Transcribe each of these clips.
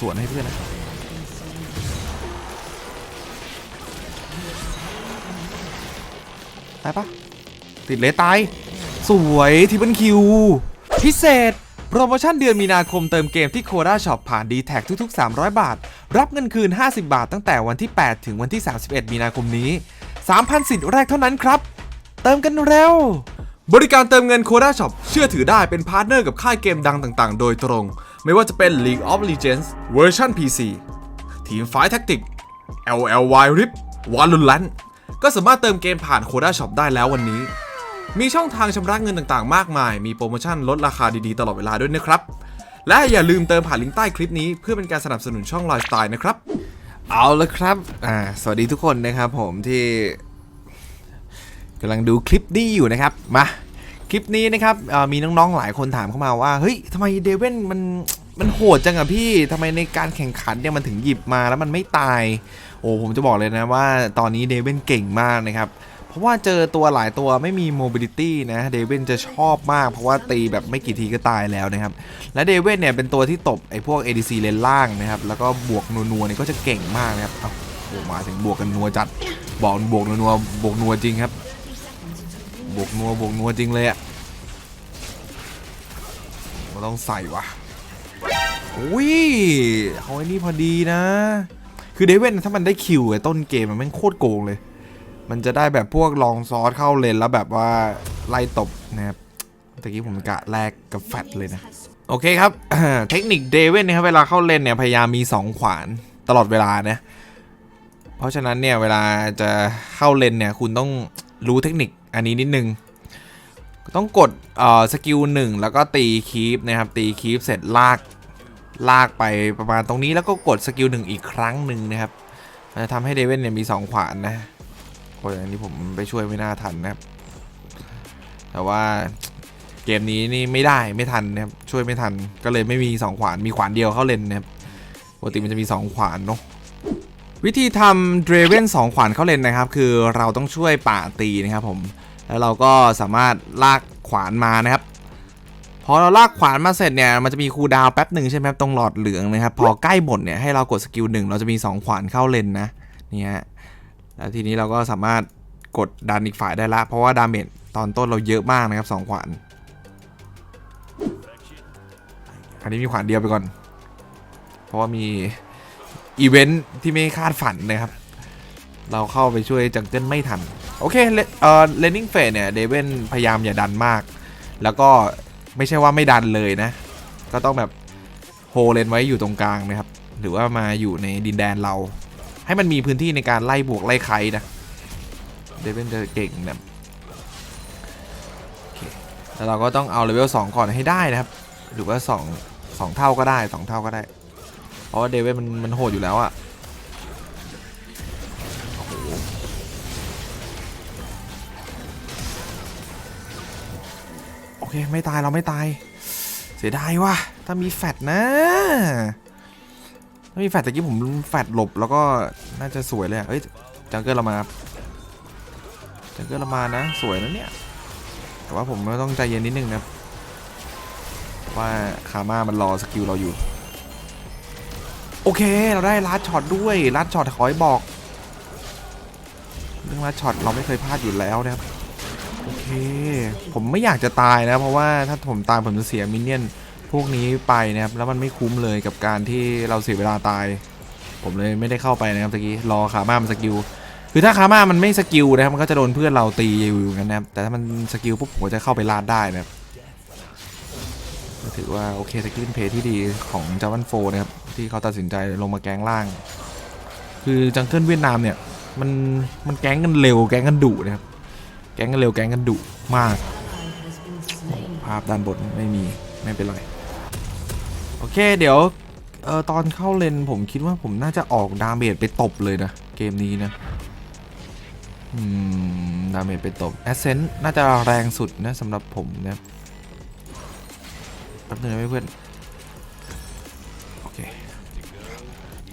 สวนให้เพื่อนนะตายปะติดเลสตาย สวยทิปเปิลคิว พิเศษ โปรโมชั่นเดือนมีนาคมเติมเกมที่โคด้าช็อปผ่าน d t แททุกๆ 300 บาท รับเงินคืน 50 บาทตั้งแต่วันที่ 8 ถึงวันที่ 31 มีนาคมนี้ 3,000 สิทธิ์แรกเท่านั้นครับ เติมกันเร็ว บริการเติมเงินโคด้าช็อปเชื่อถือได้เป็นพาร์ทเนอร์กับค่ายเกมดังต่างๆ โดยตรง ไม่ว่าจะเป็น League of Legends เวอร์ชัน PC Team Fight Tactics LLY RIP Valorant ก็สามารถเติมเกมผ่านโคด้าช็อปได้แล้ววันนี้ มีช่องทางชำระเงินต่างๆ มากมาย มีโปรโมชั่นลดราคาดีๆ ตลอดเวลาด้วยนะครับ และอย่าลืมเติมผ่านลิงก์ใต้คลิปนี้เพื่อเป็นการสนับสนุนช่องไลฟ์สไตล์นะครับ เอาละครับ อ่า สวัสดีทุกคนนะครับผมที่กำลังดูคลิปนี้อยู่นะครับ มา คลิปนี้นะครับมีน้องๆหลายคนถามเข้ามาว่าเฮ้ยทำไมเดเวนมันมันโหดจังอะพี่ทำไมในการแข่งขันเนี่ยมันถึงหยิบมาแล้วมันไม่ตาย โอ้ผมจะบอกเลยนะว่าตอนนี้เดเวนเก่งมากนะครับเพราะว่าเจอตัวหลายตัวไม่มี mobility นะเดวินจะชอบมากเพราะว่าตีแบบไม่กี่ทีก็ตายแล้วนะครับ และเดวินเนี่ยเป็นตัวที่ตบไอ้พวก ADC เลนล่างนะครับแล้วก็บวกนัวๆเนี่ยก็จะเก่งมากนะครับเอาโอ้มาถึงบวกกันนัวจัดบอกบวกนัวบวกนัวจริงครับ บวกนัวบวกนัวจริงเลยอะก็ต้องใส่วะอุ้ยเอาไอ้นี่พอดีนะ คือเดวินถ้ามันได้คิวไอ้ต้นเกมมันแม่งโคตรโกงเลย มันจะได้แบบพวกลองซอสเข้าเลนแล้วแบบว่าไล่ตบนะครับตะกี้ผมกะแลกกับแฟตเลยนะ โอเคครับ เทคนิคเดวินนะครับเวลาเข้าเลนเนี่ยพยายามมี 2 ขวานตลอดเวลานะ เพราะฉะนั้นเนี่ยเวลาจะเข้าเลนเนี่ยคุณต้อง รู้เทคนิคอันนี้นิดนึง ต้องกดเอ่อสกิลหนึ่งแล้วก็ตีคีปนะครับ ตีคีปเสร็จลากลากไปประมาณตรงนี้แล้วก็กดสกิลหนึ่งอีกครั้งหนึ่งนะครับมันจะทำให้เดวินเนี่ยมี2ขวานนะโอ้ยอันนี้ผมไปช่วยไม่น่าทันนะครับ แต่ว่าเกมนี้นี่ไม่ได้ไม่ทันนะครับช่วยไม่ทันก็เลยไม่มี2ขวานมีขวานเดียวเข้าเลนนะครับปกติมันจะมี2ขวานเนาะ วิธีทำเดรเวนสองขวานเข้าเลนนะครับ คือเราต้องช่วยป่าตีนะครับผม แล้วเราก็สามารถลากขวานมานะครับ พอเราลากขวานมาเสร็จเนี่ย มันจะมีคูดาวแป๊บหนึ่งใช่ไหมครับตรงหลอดเหลืองนะครับ พอใกล้หมดเนี่ยให้เรากดสกิลหนึ่งเราจะมี 2 ขวานเข้าเลนนะเนี่ยแล้วทีนี้เราก็สามารถกดดันอีกฝ่ายได้ละ เพราะว่าดาเมจตอนต้นเราเยอะมากนะครับสองขวานอันนี้มีขวานเดียวไปก่อน เพราะว่ามี อีเวนท์ที่ไม่คาดฝันนะครับ เราเข้าไปช่วยจังเกิลไม่ทัน โอเคเลเอ่อเลนนิ่งเฟสเนี่ยเดเวนพยายามอย่าดันมาก แล้วก็ไม่ใช่ว่าไม่ดันเลยนะ ก็ต้องแบบโฮเลนไว้อยู่ตรงกลางนะครับ หรือว่ามาอยู่ในดินแดนเรา ให้มันมีพื้นที่ในการไล่บวกไล่ไคนะเดวินจะเก่งแบบแล้วเราก็ต้องเอาเลเวล2ก่อนให้ได้นะครับ หรือว่า 2 2 เท่าก็ได้ 2 เท่าก็ได้ เพราะว่าเดวินมันมันโหดอยู่แล้วอะโอ้โหโอเค ไม่ตายเราไม่ตาย เสียดายว่ะถ้ามีแฟตนะ ถ้ามีแฟดตะกี้ผมแฟดหลบแล้วก็น่าจะสวยเลยอะเอ้ยจังเกิลเรามาครับจังเกิลเรามานะ สวยนะเนี่ย แต่ว่าผมก็ต้องใจเย็นนิดนึงนะว่าคาม่ามันรอสกิลเราอยู่ โอเค เราได้ลัดช็อตด้วยลัดช็อตขอให้บอก เรื่องลัดช็อตเราไม่เคยพลาดอยู่แล้วนะครับ โอเค ผมไม่อยากจะตายนะ เพราะว่าถ้าผมตายผมจะเสียมินเนี่ยนพวกนี้ไปนะครับ แล้วมันไม่คุ้มเลยกับการที่เราเสียเวลาตาย ผมเลยไม่ได้เข้าไปนะครับตะกี้ รอขาม่ามันสกิล คือถ้าขาม่ามันไม่สกิลนะครับมันก็จะโดนเพื่อนเราตีอยู่งั้นนะครับ แต่ถ้ามันสกิลปุ๊บผมจะเข้าไปลาดได้นะครับ ถือว่าโอเคสกิลเพย์ที่ดีของจาวันโฟนะครับ ที่เขาตัดสินใจลงมาแก๊งล่าง คือจังเกิลเวียดนามเนี่ยมันมันแก๊งกันเร็วแก๊งกันดุนะครับแก๊งกันเร็วแก๊งกันดุมาก ภาพด้านบนไม่มีไม่เป็นไรโอเคเดี๋ยวเออตอนเข้าเลนผมคิดว่าผมน่าจะออกดาเมจไปตบเลยนะ เกมนี้นะอืมดาเมจไปตบแอสเซนต์น่าจะแรงสุดนะสำหรับผมนะแป๊บนึงนะเพื่อน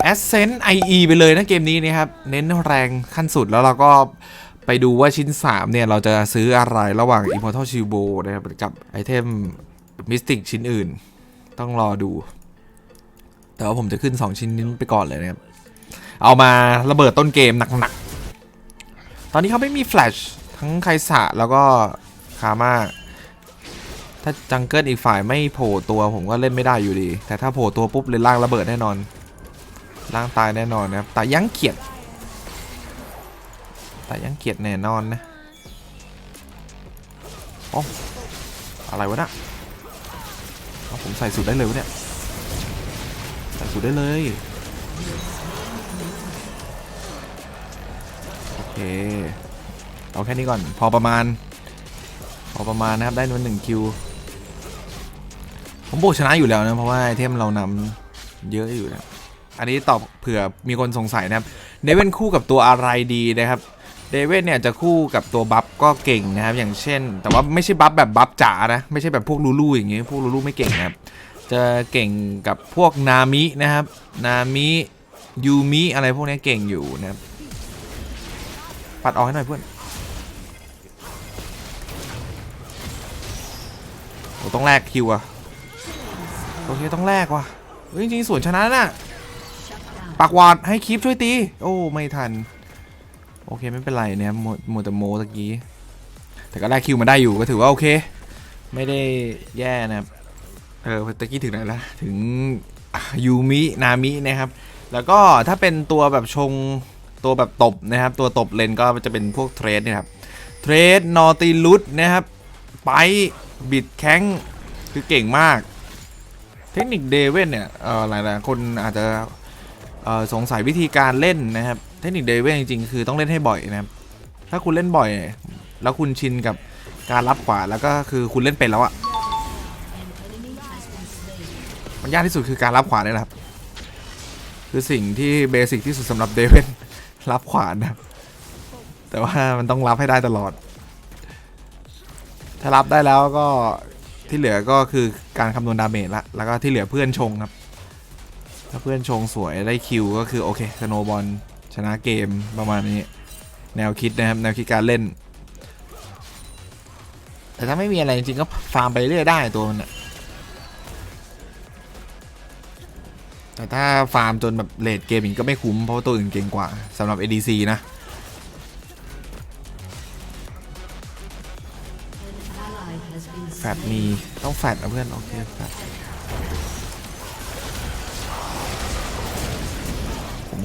แอสเซนต์ IE ไปเลยนะเกมนี้นะครับ เน้นแรงขั้นสุดแล้วเราก็ไปดูว่าชิ้น 3 เนี่ย เราจะซื้ออะไรระหว่าง Immortal Shibo นะครับกับไอเทมมิสติกชิ้นอื่น ต้องรอดู แต่ว่าผมจะขึ้น 2 ชิ้นนี้ไปก่อนเลยนะครับ เอามาระเบิดต้นเกมหนักๆ ตอนนี้เขาไม่มีแฟลชทั้งไคสะแล้วก็คาม่าถ้าจังเกิลอีกฝ่ายไม่โผล่ตัวผมก็เล่นไม่ได้อยู่ดี แต่ถ้าโผล่ตัวปุ๊บเลยล่างระเบิดแน่นอน ล่างตายแน่นอนนะครับแต่ยังเกียดแต่ยังเกียดแน่นอนนะโอ้อะไรวะนะเอาผมใส่สูตรได้เลยวะเนี่ยใส่สูตรได้เลยโอเคเอาแค่นี้ก่อนพอประมาณ พอประมาณนะครับได้มาหนึ่งคิวผมโบกชนะอยู่แล้วนะเพราะว่าไอเทมเรานำเยอะอยู่นะ อันนี้ตอบเผื่อมีคนสงสัยนะครับเดเวนคู่กับตัวอะไรดีนะครับเดเวนเนี่ยจะคู่กับตัวบัฟก็เก่งนะครับ อย่างเช่น แต่ว่าไม่ใช่บัฟแบบบัฟจ๋านะไม่ใช่แบบพวกลูลูอย่างงี้พวกลูลูไม่เก่งนะครับจะเก่งกับพวกนามินะครับนามิยูมิอะไรพวกนี้เก่งอยู่นะครับปัดออกให้หน่อยเพื่อนโอ้ต้องแลกคิวอะโอเคต้องแลกว่ะเฮ้ยจริงๆสวนชนะน่ะ ปากวาดให้คลิปช่วยตี โอ้ ไม่ทัน โอเคไม่เป็นไรเนี่ยโมโมวแต่โมตะกี้ แต่ก็แลกคิวมาได้อยู่ก็ถือว่าโอเค ไม่ได้แย่นะครับ เออตะกี้ถึงไหนละถึงยูมินามินะครับ แล้วก็ถ้าเป็นตัวแบบชงตัวแบบตบนะครับ ตัวตบเลนก็จะเป็นพวกเทรดนะครับ เทรดนอติลุสนะครับ ไปบิดแข้งคือเก่งมาก เทคนิคเดเวนเนี่ยเออหลายๆคนอาจจะ สงสัยวิธีการเล่นนะครับ เทคนิคเดเวนจริงๆ คือต้องเล่นให้บ่อยนะครับ ถ้าคุณเล่นบ่อย แล้วคุณชินกับการรับขวาแล้วก็คือคุณเล่นเป็นแล้วอะมันยากที่สุดคือการรับขวาเนี่ยแหละครับ คือสิ่งที่เบสิกที่สุดสำหรับเดเวนรับขวานะครับแต่ว่ามันต้องรับให้ได้ตลอด ถ้ารับได้แล้วก็ที่เหลือก็คือการคำนวณดาเมจละแล้วก็ที่เหลือเพื่อนชงครับ ถ้าเพื่อนชงสวยได้คิวก็คือโอเคสโนบอลชนะเกมประมาณนี้ แนวคิดนะครับ แนวคิดการเล่น แต่ถ้าไม่มีอะไรจริงๆก็ฟาร์มไปเรื่อยได้ตัวมันอะแต่ถ้าฟาร์มจนแบบเลดเกมอีกก็ไม่คุ้มเพราะว่าตัวอื่นเก่งกว่าสำหรับ ADC นะแฟดมีต้องแฟดนะเพื่อน โอเคแฟด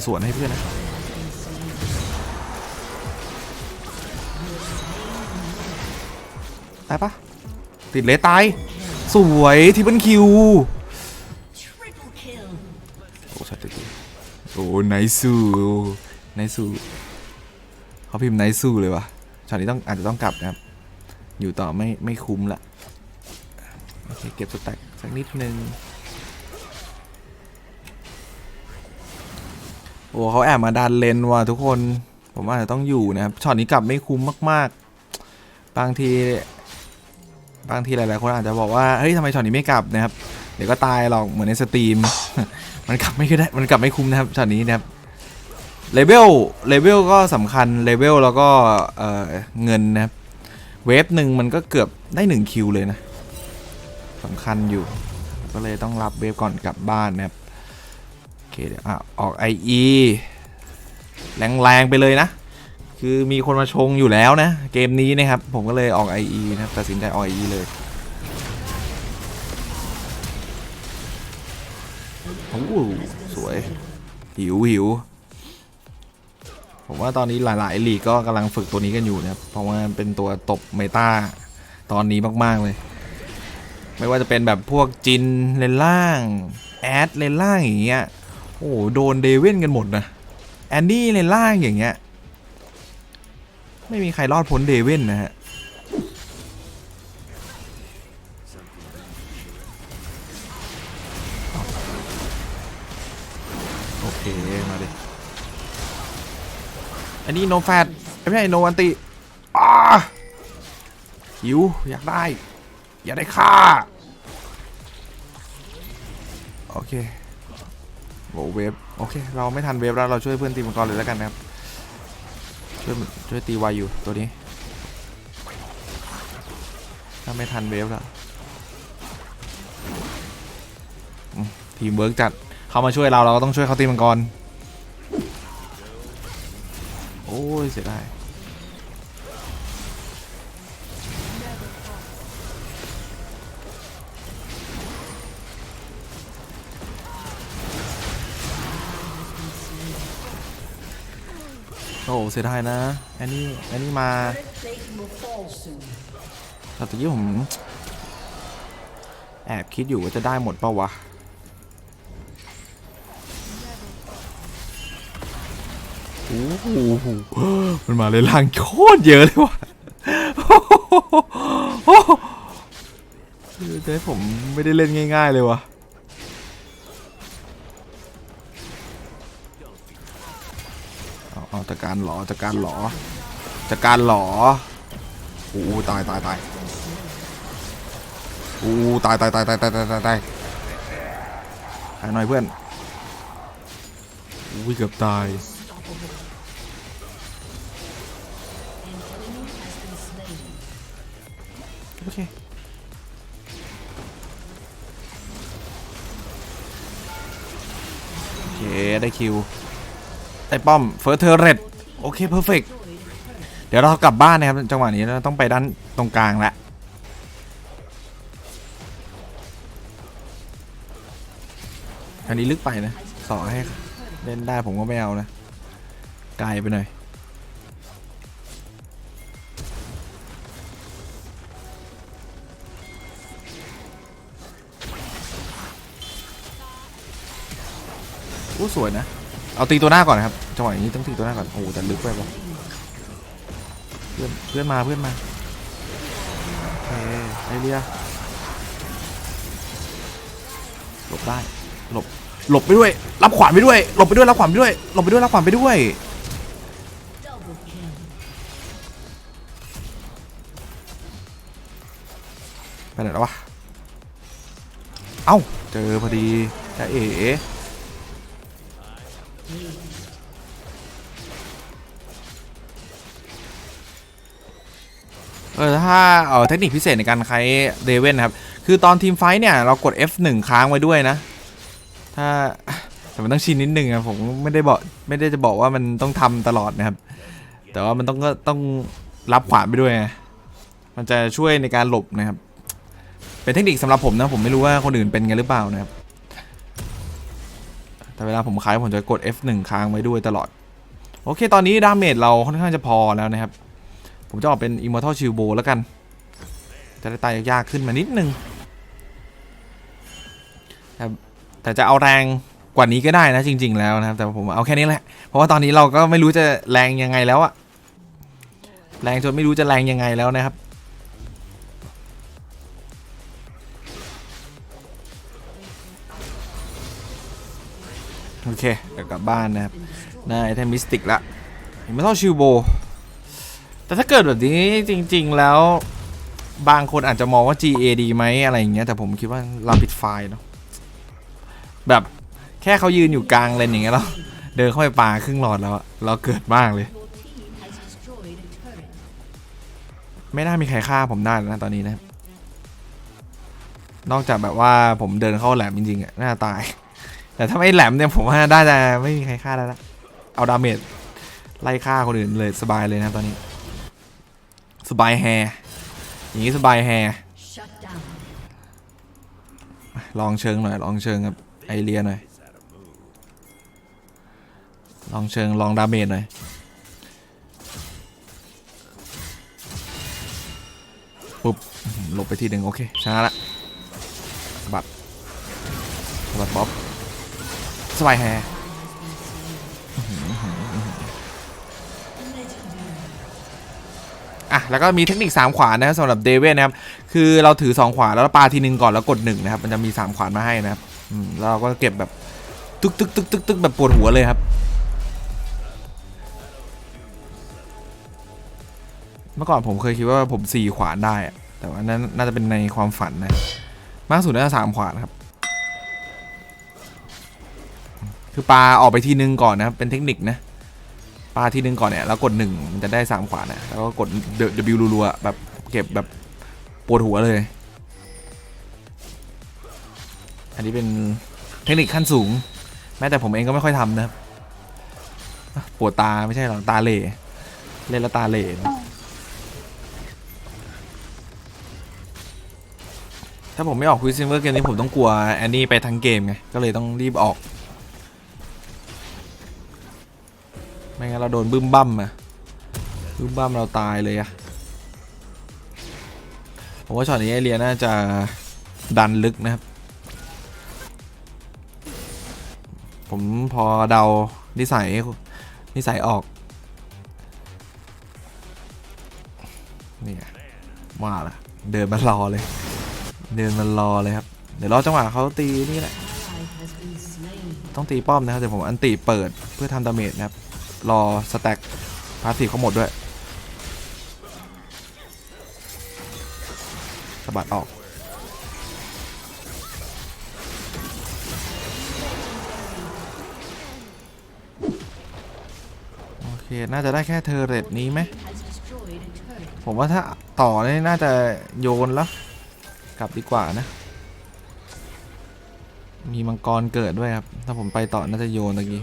สวนให้เพื่อนนะตายปะติดเลสตาย สวยทิปเปิลคิวโอ้ชัดจริงโอ้ไนซูไนซูเขาพิมพ์ไนซูเลยวะช็อตนี้ต้องอาจจะต้องกลับนะครับ อยู่ต่อไม่ไม่คุ้มละโอเคเก็บสแต็กสักนิดนึง โอ้เขาแอบมาดันเลนว่ะทุกคน ผมอาจจะต้องอยู่นะครับช็อตนี้กลับไม่คุ้มมาก ๆ บางทีบางทีหลายๆคนอาจจะบอกว่าเฮ้ยทำไมช็อตนี้ไม่กลับนะครับเดี๋ยวก็ตายหรอกเหมือนในสตรีม มันกลับไม่ได้มันกลับไม่คุ้มนะครับช็อตนี้นะครับเลเวลเลเวลก็สำคัญเลเวลแล้วก็เอ่อเงินนะครับเวฟหนึ่งมันก็เกือบได้หนึ่งคิวเลยนะสำคัญอยู่ ก็เลยต้องรับเวฟก่อนกลับบ้านนะครับ เคเดี๋ยวอะออก IE แรงๆไปเลยนะ คือมีคนมาชงอยู่แล้วนะ เกมนี้นะครับ ผมก็เลยออก IE นะครับตัดสินใจออก IE เลยโอ้สวย หิวหิวผมว่าตอนนี้หลายๆลีกก็กำลังฝึกตัวนี้กันอยู่นะครับ เพราะว่าเป็นตัวตบเมตาตอนนี้มากๆเลย ไม่ว่าจะเป็นแบบพวกจินเลนล่าง แอดเลนล่างอย่างเงี้ย โอ้โหโดนเดวินกันหมดนะแอนดี้เลนล่างอย่างเงี้ยไม่มีใครรอดพ้นเดวินนะฮะโอเคมาดิอันนี้โนแฟตไม่ใช่โนอันติอ้าหิวอยากได้ อยากได้ค่าโอเค โหเวฟโอเค เราไม่ทันเวฟแล้วเราช่วยเพื่อนตีมังกรเลยแล้วกันนะครับช่วยช่วยตีวายอยู่ตัวนี้ ถ้าไม่ทันเวฟแล้วทีมเวิร์กจัดเขามาช่วยเราเราก็ต้องช่วยเขาตีมังกรโอ้ยเสียดาย โอ้เสียดายนะแอนนี่แอนนี่มาแต่ตะกี้ผม แอบคิดอยู่ว่าจะได้หมดเปล่าวะโอ้โหมันมาเลยล่างโคตรเยอะเลยว่ะแต่ผมไม่ได้เล่นง่าย ๆ เลยว่ะ จากการหลอจากการหลอจากการหลอโอ้ตายตายตายโอ้ตายตายตายตายตายตายตายตายหายหน่อยเพื่อนอุ้ยเกือบตายโอเคโอเคได้คิว ได้ป้อมเฟิร์สเทอร์เรตโอเคเพอร์เฟกเดี๋ยวเรากลับบ้านนะครับจังหวะนี้เราต้องไปด้านตรงกลางละอันนี้ลึกไปนะสอให้เล่นได้ผมก็ไม่เอานะไกลไปหน่อยโอ้สวยนะ เอาตีตัวหน้าก่อนนะครับจังหวะนี้ต้องตีตัวหน้าก่อนโอ้โหแต่ลึกไปปะเพื่อนเพื่อนมาเพื่อนมาโอเคไอเรียหลบได้หลบหลบไปด้วย รับขวานไปด้วยหลบไปด้วยรับขวานไปด้วยหลบไปด้วยรับขวานไปด้วยไปไหนแล้ววะเอ้าเจอพอดีจะเอ๋ เออถ้าเออเทคนิคพิเศษในการใช้เดเวนนะครับ คือตอนทีมไฟท์เนี่ยเรากด F1 ค้างไว้ด้วยนะ ถ้าแต่มันต้องชินนิดนึงอะผมไม่ได้บอกไม่ได้จะบอกว่ามันต้องทำตลอดนะครับ แต่ว่ามันต้องก็ต้องรับขวานไปด้วยไงมันจะช่วยในการหลบนะครับ เป็นเทคนิคสำหรับผมนะผมไม่รู้ว่าคนอื่นเป็นกันหรือเปล่านะครับ แต่เวลาผมคล้ายผมจะกด F1 ค้างไว้ด้วยตลอด โอเค ตอนนี้ดาเมจเราค่อนข้างจะพอแล้วนะครับ ผมจะออกเป็น Immortal Shield Bow แล้วกัน จะได้ตายยากขึ้นมานิดนึงแต่จะเอาแรงกว่านี้ก็ได้นะจริง ๆ แล้วนะครับ แต่ผมเอาแค่นี้แหละ เพราะว่าตอนนี้เราก็ไม่รู้จะแรงยังไงแล้วอะแรงจนไม่รู้จะแรงยังไงแล้วนะครับ โอเคเดี๋ยวกลับบ้านนะครับได้ไอเทมมิสติกละไม่ต้องชิวโบ แต่ถ้าเกิดแบบนี้จริง ๆแล้วบางคนอาจจะมองว่า GA ดีไหมอะไรอย่างเงี้ยแต่ผมคิดว่าเราปิดไฟล์เนาะแบบแค่เขายืนอยู่กลางเลนอย่างเงี้ยแล้วเดินเข้าไปปาครึ่งหลอดแล้วเราเกิดมากเลย ไม่น่ามีใครฆ่าผมได้นะตอนนี้นะนอกจากแบบว่าผมเดินเข้าแหลมจริงๆอะน่าตาย แต่ถ้าไม่แหลมเนี่ยผมว่าได้แต่ไม่มีใครฆ่าได้ละเอาดาเมจไล่ฆ่าคนอื่นเลยสบายเลยนะตอนนี้ สบายแฮอย่างนี้สบายแฮลองเชิงหน่อยลองเชิงกับไอเรียหน่อยลองเชิงลองดาเมจหน่อยปุ๊บหลบไปทีหนึ่งโอเคชนะละสบัดสบัดบ๊อบ สบายแฮอะแล้วก็มีเทคนิค 3 ขวานนะครับสำหรับเดเวนนะครับ คือเราถือ 2 ขวานแล้วปาทีนึงก่อนแล้วกด1นะครับ มันจะมี 3 ขวานมาให้นะครับอืมแล้วเราก็เก็บแบบตึกตึกตึกตึกตึกแบบปวดหัวเลยครับ เมื่อก่อนผมเคยคิดว่าผม 4 ขวานได้ แต่ว่านั้นน่าจะเป็นในความฝันนะ มากสุดน่าจะสามขวานครับ คือปลาออกไปทีนึงก่อนนะครับเป็นเทคนิคนะปลาทีนึงก่อนเนี่ยแล้วกดหนึ่งมันจะได้สามขวานนะแล้วก็กด W รัวๆแบบเก็บแบบปวดหัวเลย อันนี้เป็นเทคนิคขั้นสูง แม้แต่ผมเองก็ไม่ค่อยทำนะครับอะปวดตาไม่ใช่หรอตาเหล่เล่นแล้วตาเหล่นะถ้าผมไม่ออกควิซิเวอร์เกมนี้ผมต้องกลัวแอนนี่ไปทั้งเกมไงก็เลยต้องรีบออก ไม่งั้นเราโดนบึ้มบั้มอะบึ้มบั้มเราตายเลยอะผมว่าช็อตนี้ไอเรียน่าจะดันลึกนะครับ ผมพอเดานิสัยนิสัยออกนี่ว่าละเดินมารอเลย เดินมารอเลยครับ เดี๋ยวรอจังหวะเขาตีนี่แหละ ต้องตีป้อมนะครับ เดี๋ยวผมอันตีเปิดเพื่อทำดาเมจนะครับ รอสแต็กพาสีเขาหมดด้วยสะบัดออก โอเค น่าจะได้แค่เทอร์เรตนี้ไหม ผมว่าถ้าต่อนี่น่าจะโยนแล้ว กลับดีกว่านะ มีมังกรเกิดด้วยครับ ถ้าผมไปต่อน่าจะโยนตะกี้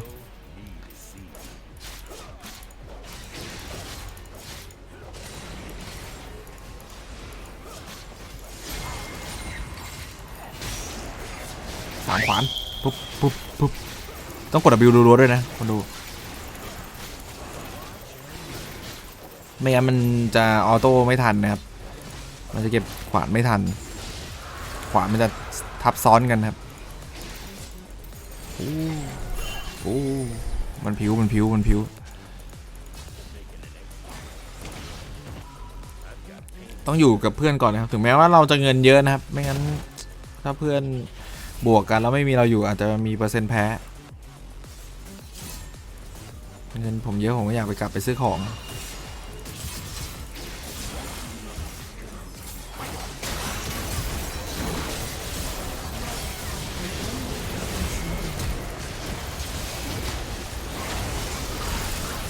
ปุ๊บต้องกด W รัวๆด้วยนะคนดู ไม่งั้นมันจะออโต้ไม่ทันนะครับ มันจะเก็บขวานไม่ทัน ขวานมันจะทับซ้อนกันครับโอ้โอ้มันผิวมันผิวมันผิวต้องอยู่กับเพื่อนก่อนนะครับ ถึงแม้ว่าเราจะเงินเยอะนะครับ ไม่งั้นถ้าเพื่อน บวกกันแล้วไม่มีเราอยู่อาจจะมีเปอร์เซ็นต์แพ้เงินผมเยอะผมก็อยากไปกลับไปซื้อของ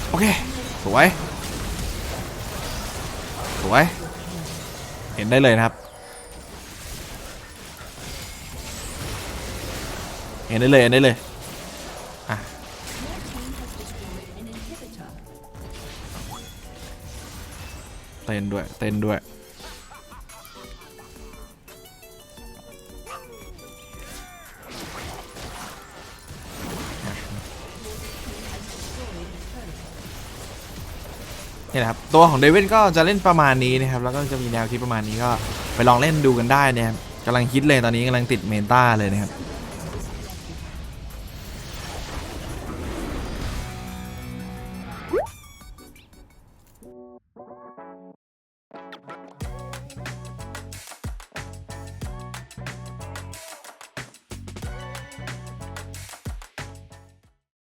โอเค สวย สวย เห็นได้เลยนะครับ เห็นได้เลยเห็นได้เลยเต้นด้วยเต้นด้วยนี่แหละครับตัวของเดวิดก็จะเล่นประมาณนี้นะครับแล้วก็จะมีแนวคิดประมาณนี้ก็ไปลองเล่นดูกันได้นะครับกำลังฮิตเลยตอนนี้กำลังติดเมตาเลยนะครับ